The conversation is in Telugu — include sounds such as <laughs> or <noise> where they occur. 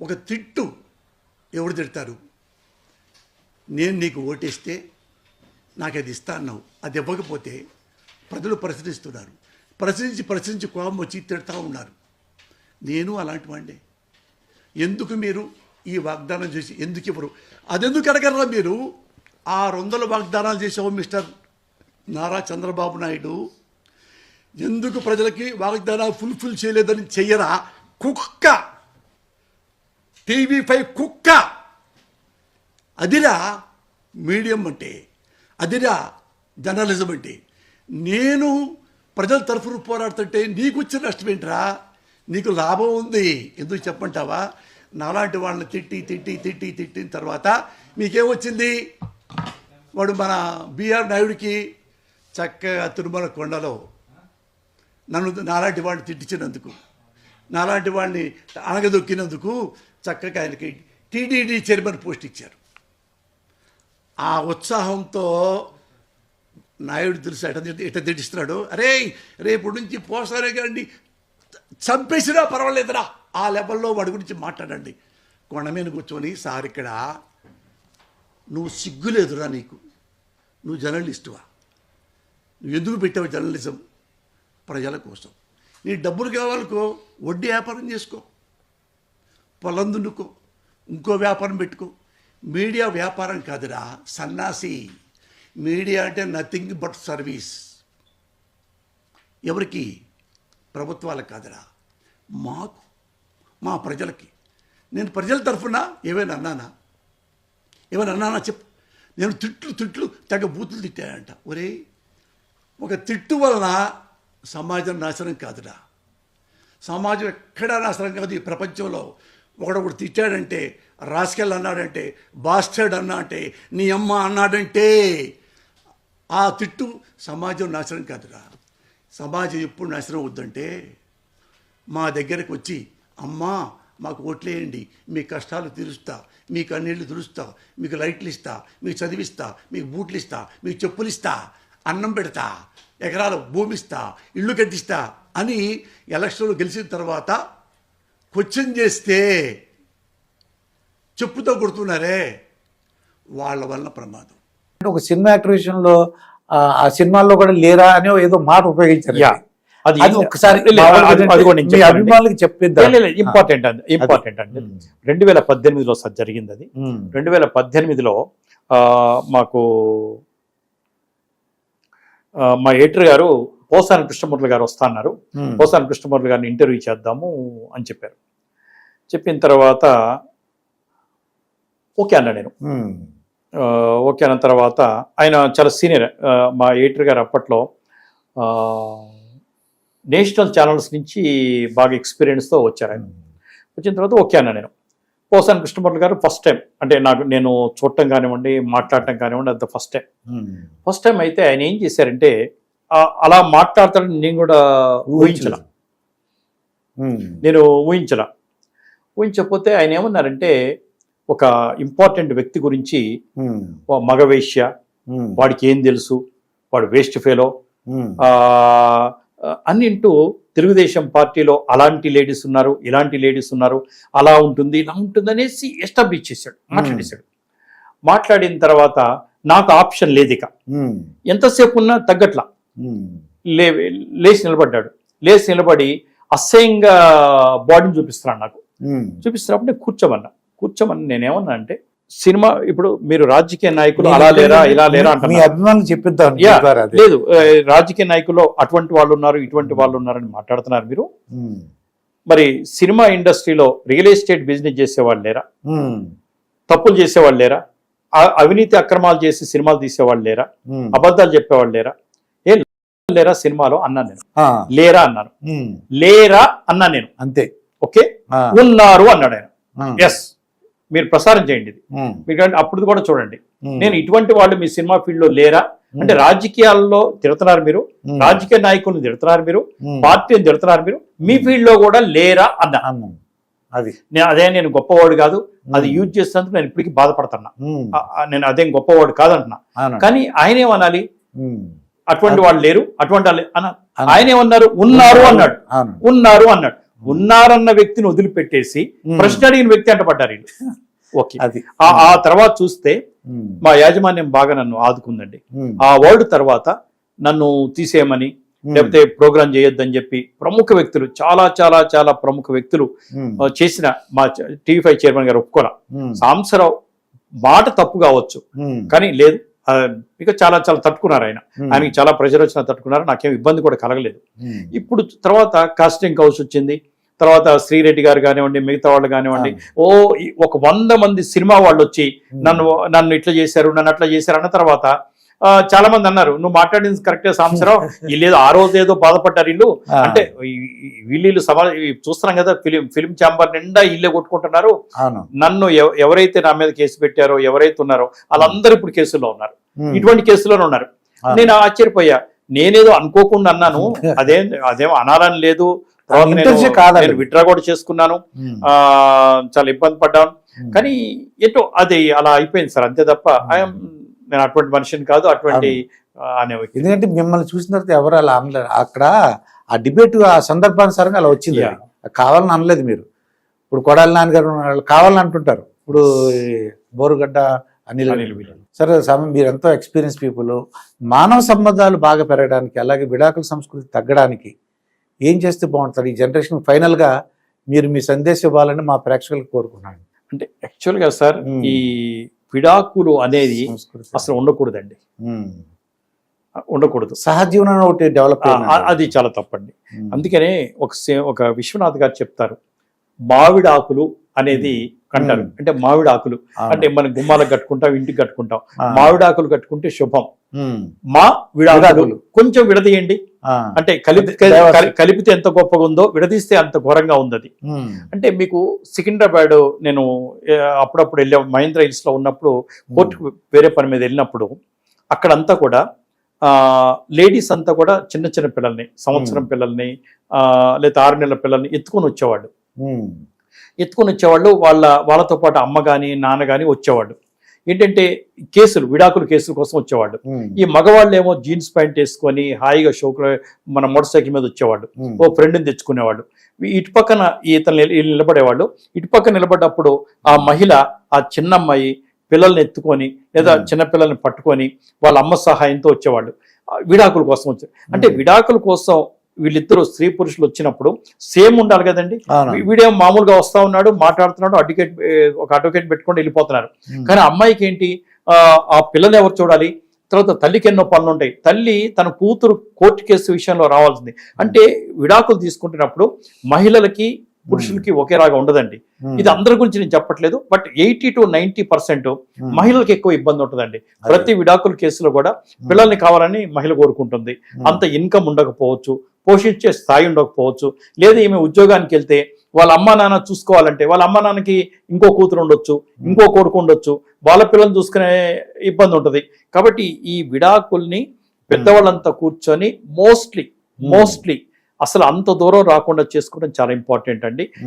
ఒక తిట్టు ఎవడు తిడతారు నేను నీకు ఓటేస్తే నాకు అది ఇస్తా అన్నావు. అది ఇవ్వకపోతే ప్రజలు ప్రశ్నిస్తున్నారు. ప్రశ్నించి ప్రశ్నించి కోపం వచ్చి తిడతా ఉన్నారు. నేను అలాంటి వాడిని. ఎందుకు మీరు ఈ వాగ్దానం చేసి ఎందుకు ఇవ్వరు? అదెందుకు అడగరా మీరు? ఆరు వందల వాగ్దానాలు చేసావు మిస్టర్ నారా చంద్రబాబు నాయుడు. ఎందుకు ప్రజలకి వాగ్దానాలు ఫుల్ఫిల్ చేయలేదని చెయ్యరా? కుక్క టీవీ ఫైవ్ కుక్క. అదిరా మీడియం అంటే అదిరా జర్నలిజం అంటే. నేను ప్రజల తరఫున పోరాడుతుంటే నీకు వచ్చిన నష్టం ఏంట్రా? నీకు లాభం ఉంది. ఎందుకు చెప్పంటావా నాలాంటి వాళ్ళని తిట్టి తిట్టి తిట్టి తిట్టిన తర్వాత మీకేమొచ్చింది? వాడు మన బీఆర్ నాయుడికి చక్కగా తిరుమల కొండలో నన్ను నాలాంటి వాడిని తిట్టించినందుకు నాలాంటి వాడిని అనగదొక్కినందుకు చక్కగా ఆయనకి టీడీడీ చైర్మన్ పోస్ట్ ఇచ్చారు. ఆ ఉత్సాహంతో నాయుడు తెలుసు ఎట ఇట ఎట తిట్టిస్తున్నాడు అరే రేపు నుంచి పోసారే కానీ చంపేసినా పర్వాలేదురా ఆ లెవెల్లో వాడి గురించి మాట్లాడండి. కొండ మీద కూర్చొని సార్ ఇక్కడ నువ్వు సిగ్గులేదురా నీకు నువ్వు జర్నలిస్టువా నువ్వు ఎందుకు పెట్టావు జర్నలిజం ప్రజల కోసం? నీ డబ్బులు కావాలకో వడ్డీ వ్యాపారం చేసుకో పొలం దున్నుకో ఇంకో వ్యాపారం పెట్టుకో. మీడియా వ్యాపారం కాదురా సన్నాసి. మీడియా అంటే నథింగ్ బట్ సర్వీస్. ఎవరికి? ప్రభుత్వాలకు కాదురా. మాకు మా ప్రజలకి. నేను ప్రజల తరఫున ఏమైనా అన్నానా? ఏమైనా అన్నానా చెప్పు నేను తిట్లు తిట్లు తగ్గ బూతులు తిట్టానంట ఒరే ఒక తిట్టు వలన సమాజం నాశనం కాదురా. సమాజం ఎక్కడా నాశనం కాదు ఈ ప్రపంచంలో. ఒకడొకడు తిట్టాడంటే రాస్కెల్ అన్నాడంటే బాస్టర్డ్ అన్నా అంటే నీ అమ్మ అన్నాడంటే ఆ తిట్టు సమాజం నాశనం కాదురా. సమాజం ఎప్పుడు నాశనం అవుద్దంటే మా దగ్గరకు వచ్చి అమ్మా మాకు ఓట్లేయండి మీ కష్టాలు తీరుస్తా మీ కన్నీళ్ళు తుడుస్తా మీకు లైట్లు ఇస్తా మీకు చదివిస్తా మీకు బూట్లు ఇస్తా మీకు చెప్పులు ఇస్తా అన్నం పెడతా ఎకరాలు భూమిస్తా ఇల్లు కట్టిస్తా అని ఎలక్షన్లు గెలిచిన తర్వాత క్వశ్చన్ చేస్తే చెప్పుతో కొడుతున్నారే వాళ్ళ వల్ల ప్రమాదం అంటే ఒక సినిమా యాక్టర్ విషయంలో ఆ, సినిమాల్లో కూడా లేరా అని ఏదో మాట ఉపయోగించారు. అది అది ఒకసారి. అభిమానులకు చెప్పిద్దాం ఇంపార్టెంట్ అండి ఇంపార్టెంట్ అండి. రెండు వేల పద్దెనిమిదిలో సార్ జరిగింది అది. రెండు వేల పద్దెనిమిదిలో ఆ, మాకు మా ఎడిటర్ గారు పోసాని కృష్ణమూర్తి గారు వస్తా అన్నారు ఉమ్. పోసాని కృష్ణమూర్తి గారిని ఇంటర్వ్యూ చేద్దాము అని చెప్పారు చెప్పిన తర్వాత ఓకే అన్నా నేను. ఓకే అన్న తర్వాత ఆయన చాలా సీనియర్ మా ఎడిటర్ గారు అప్పట్లో నేషనల్ ఛానల్స్ నుంచి బాగా ఎక్స్పీరియన్స్తో వచ్చారు ఆయన. వచ్చిన తర్వాత ఓకే అన్న నేను. పోసాని కృష్ణమూర్తి గారు ఫస్ట్ టైం అంటే నాకు నేను చూడటం కానివ్వండి మాట్లాడటం కానివ్వండి అది ఫస్ట్ టైం. ఫస్ట్ టైం అయితే ఆయన ఏం చేశారంటే అలా మాట్లాడతాడని నేను కూడా ఊహించలా. ఉమ్. నేను ఊహించలా. ఊహించకపోతే ఆయన ఏమన్నారంటే ఒక ఇంపార్టెంట్ వ్యక్తి గురించి మగవేశ్య ఉమ్. వాడికి ఏం తెలుసు వాడు వేస్ట్ ఫెలో. అన్నింటూ తెలుగుదేశం పార్టీలో అలాంటి లేడీస్ ఉన్నారు ఇలాంటి లేడీస్ ఉన్నారు అలా ఉంటుంది ఇలా ఉంటుంది అనేసి ఎస్టాబ్లిష్ చేశాడు మాట్లాడేశాడు మాట్లాడిన తర్వాత నాకు ఆప్షన్ లేదు ఇక ఉమ్. ఎంతసేపు ఉన్నా తగ్గట్లా. లే లేచి నిలబడ్డాడు లేచి నిలబడి అసహ్యంగా బాడీని చూపిస్తున్నాడు నాకు. చూపిస్తున్నప్పుడు నేను కూర్చోమన్నా కూర్చోమని నేనేమన్నా అంటే సినిమా ఇప్పుడు మీరు రాజకీయ నాయకులు అలా లేరా ఇలా లేరా అంటున్నారు. చెప్పిద్దాం లేదు రాజకీయ నాయకుల్లో అటువంటి వాళ్ళు ఉన్నారు ఇటువంటి వాళ్ళు ఉన్నారని మాట్లాడుతున్నారు మీరు. మరి సినిమా ఇండస్ట్రీలో రియల్ ఎస్టేట్ బిజినెస్ చేసేవాళ్ళు లేరా. తప్పులు చేసేవాళ్ళు లేరా? అవినీతి అక్రమాలు చేసి సినిమాలు తీసేవాళ్ళు లేరా. అబద్ధాలు చెప్పేవాళ్ళు లేరా? లేరా సినిమాలో అన్నాను నేను. లేరా అన్నాను. లేరా అన్నా నేను. అంతే. ఓకే. ఉన్నారు అన్నాడు ఆయన. ఎస్ మీరు ప్రసారం చేయండి ఇది. మీరు అప్పుడు కూడా చూడండి. నేను ఇటువంటి వాళ్ళు మీ సినిమా ఫీల్డ్లో లేరా అంటే రాజకీయాల్లో తిడుతున్నారు మీరు. రాజకీయ నాయకులను తిడుతున్నారు మీరు. పార్టీని తిడుతున్నారు మీరు. మీ ఫీల్డ్లో కూడా లేరా అన్నా. అది. నేను అదే నేను గొప్పవాడు కాదు. అది యూజ్ చేసినందుకు నేను ఇప్పటికీ బాధపడుతున్నా. నేను అదేం గొప్పవాడు కాదంటున్నా. కానీ ఆయన ఏమనాలి. అటువంటి వాళ్ళు లేరు అటువంటి వాళ్ళు. ఆయన ఏమన్నారు? ఉన్నారు అన్నాడు. ఉన్నారు అన్నాడు. ఉన్నారన్న వ్యక్తిని వదిలిపెట్టేసి. ప్రశ్న అడిగిన వ్యక్తి అంట పడ్డారు వీళ్ళు. <laughs> ఓకే. ఆ- ఆ తర్వాత చూస్తే మా యాజమాన్యం బాగా నన్ను ఆదుకుందండి. ఆ వర్డ్ తర్వాత నన్ను తీసేయమని లేకపోతే ప్రోగ్రామ్ చేయొద్దని చెప్పి ప్రముఖ వ్యక్తులు చాలా చాలా చాలా ప్రముఖ వ్యక్తులు చేసిన మా టీవీ ఫైవ్ చైర్మన్ గారు ఒప్పుకోరా. సాంసరావు మాట తప్పు కావచ్చు. కానీ లేదు. ఇక చాలా చాలా తట్టుకున్నారు ఆయన. ఉమ్, ఆయనకి చాలా ప్రెషర్ వచ్చినా తట్టుకున్నారు నాకేం ఇబ్బంది కూడా కలగలేదు. ఉమ్, ఇప్పుడు తర్వాత కాస్టింగ్ హౌస్ వచ్చింది. తర్వాత శ్రీరెడ్డి గారు కానివ్వండి మిగతా వాళ్ళు కానివ్వండి ఓ ఈ ఒక వంద మంది సినిమా వాళ్ళు వచ్చి నన్ను నన్ను ఇట్లా చేశారు నన్ను అట్లా చేశారు అన్న తర్వాత చాలా మంది అన్నారు నువ్వు మాట్లాడింది కరెక్టే సాంసరావు <laughs> వీళ్ళు ఆ రోజు ఏదో బాధపడ్డారు వీళ్ళు. అంటే వీళ్ళు సమా చూస్తున్నాం కదా ఫిలిం ఫిలిం ఛాంబర్ నిండా ఇల్లే కొట్టుకుంటున్నారు. నన్ను ఎవ- ఎవరైతే నా మీద కేసు పెట్టారో ఎవరైతే ఉన్నారో వాళ్ళందరూ ఇప్పుడు కేసుల్లో ఉన్నారు. ఇటువంటి కేసులోనే ఉన్నారు. నేను ఆశ్చర్యపోయా. నేనేదో అనుకోకుండా అన్నాను <laughs> అదేం అదేం అనాలని లేదు. నేను- విత్డ్రా కూడా చేసుకున్నాను. ఆ చాలా ఇబ్బంది పడ్డాను. కానీ ఏంటో అది అలా అయిపోయింది సార్ అంతే తప్ప. ఐఎమ్ నేను అటువంటి మనిషిని కాదు అటువంటి అనే ఎందుకంటే మిమ్మల్ని చూసిన తర్వాత ఎవరు అలా అనలేరు. అక్కడ ఆ డిబేట్ ఆ సందర్భానుసారంగా అలా వచ్చింది. కావాలని అనలేదు మీరు. ఇప్పుడు కొడాలి నాన్నగారు కావాలని అంటుంటారు. ఇప్పుడు బోరుగడ్డ అనిల్. సరే సమయం మీరు ఎంతో ఎక్స్పీరియన్స్ పీపుల్. మానవ సంబంధాలు బాగా పెరగడానికి అలాగే విడాకుల సంస్కృతి తగ్గడానికి ఏం చేస్తే బాగుంటుంది? ఈ జనరేషన్ ఫైనల్గా మీరు మీ సందేశం ఇవ్వాలని మా ప్రేక్షకులకు కోరుకున్నాను అంటే యాక్చువల్గా సార్ Hmm. ఈ విడాకులు అనేది అసలు ఉండకూడదండి. ఉండకూడదు. సహజీవనం ఒకటి డెవలప్ అది చాలా తప్పండి. అందుకనే ఒక సే- ఒక విశ్వనాథ్ గారు చెప్తారు మామిడి ఆకులు అనేది కంటారు. అంటే మామిడి ఆకులు. అంటే మనం గుమ్మాలకు కట్టుకుంటాం ఇంటికి కట్టుకుంటాం. మామిడి ఆకులు కట్టుకుంటే శుభం. మా విడాకులు. విడాకులు. కొంచెం విడదీయండి. అంటే కలిపి కలిపితే ఎంత గొప్పగా ఉందో విడదీస్తే అంత ఘోరంగా ఉంది అది అంటే మీకు సికింద్రాబాద్ నేను అప్పుడప్పుడు వెళ్ళే మహేంద్ర హిల్స్లో ఉన్నప్పుడు కోర్టుకు వేరే పని మీద వెళ్ళినప్పుడు అక్కడంతా కూడా లేడీస్ అంతా కూడా చిన్న చిన్న పిల్లల్ని సంవత్సరం పిల్లల్ని ఆ, లేదా ఆరు నెలల పిల్లల్ని ఎత్తుకొని వచ్చేవాడు ఎత్తుకొని వచ్చేవాళ్ళు వాళ్ళ వాళ్ళతో పాటు అమ్మ కానీ నాన్న కానీ వచ్చేవాడు ఏంటంటే కేసులు విడాకులు కేసుల కోసం వచ్చేవాళ్ళు. ఈ మగవాళ్ళు ఏమో జీన్స్ ప్యాంట్ వేసుకొని హాయిగా షోకులో మన మోటార్ సైకిల్ మీద వచ్చేవాడు ఓ ఫ్రెండ్ని తెచ్చుకునేవాడు ఇటు పక్కన ఇతను వీళ్ళు నిలబడేవాళ్ళు. ఇటు పక్కన నిలబడ్డప్పుడు ఆ మహిళ ఆ చిన్న అమ్మాయి పిల్లల్ని ఎత్తుకొని లేదా Hmm. చిన్న పిల్లల్ని పట్టుకొని వాళ్ళ అమ్మ సహాయంతో వచ్చేవాళ్ళు. విడాకుల కోసం వచ్చారు అంటే విడాకుల కోసం వీళ్ళిద్దరు స్త్రీ పురుషులు వచ్చినప్పుడు సేమ్ ఉండాలి కదండి. వీ- వీడేమో మామూలుగా వస్తా ఉన్నాడు మాట్లాడుతున్నాడు అడ్వకేట్ ఒక అడ్వకేట్ పెట్టుకొని వెళ్ళిపోతున్నారు. కానీ అమ్మాయికి ఏంటి? ఆ, ఆ పిల్లలు ఎవరు చూడాలి? తర్వాత తల్లికి ఎన్నో పనులు ఉంటాయి. తల్లి తన కూతురు కోర్టు కేసు విషయంలో రావాల్సింది. అంటే విడాకులు తీసుకుంటున్నప్పుడు మహిళలకి పురుషులకి ఒకేలాగా ఉండదండి. ఇది అందరి గురించి నేను చెప్పట్లేదు but eighty to ninety percent మహిళలకు ఎక్కువ ఇబ్బంది ఉంటుందండి. ప్రతి విడాకుల కేసులో కూడా పిల్లల్ని కావాలని మహిళ కోరుకుంటుంది. అంత ఇన్కమ్ ఉండకపోవచ్చు పోషించే స్థాయి ఉండకపోవచ్చు. లేదా ఈమె ఉద్యోగానికి వెళ్తే వాళ్ళ అమ్మా నాన్న చూసుకోవాలంటే వాళ్ళ అమ్మా నాన్నకి ఇంకో కూతురు ఉండొచ్చు ఇంకో కొడుకు ఉండొచ్చు వాళ్ళ పిల్లల్ని చూసుకునే ఇబ్బంది ఉంటుంది. కాబట్టి ఈ విడాకుల్ని పెద్దవాళ్ళంతా కూర్చొని మోస్ట్లీ మోస్ట్లీ అసలు అంత దూరం రాకుండా చేసుకోవడం చాలా ఇంపార్టెంట్ అండి.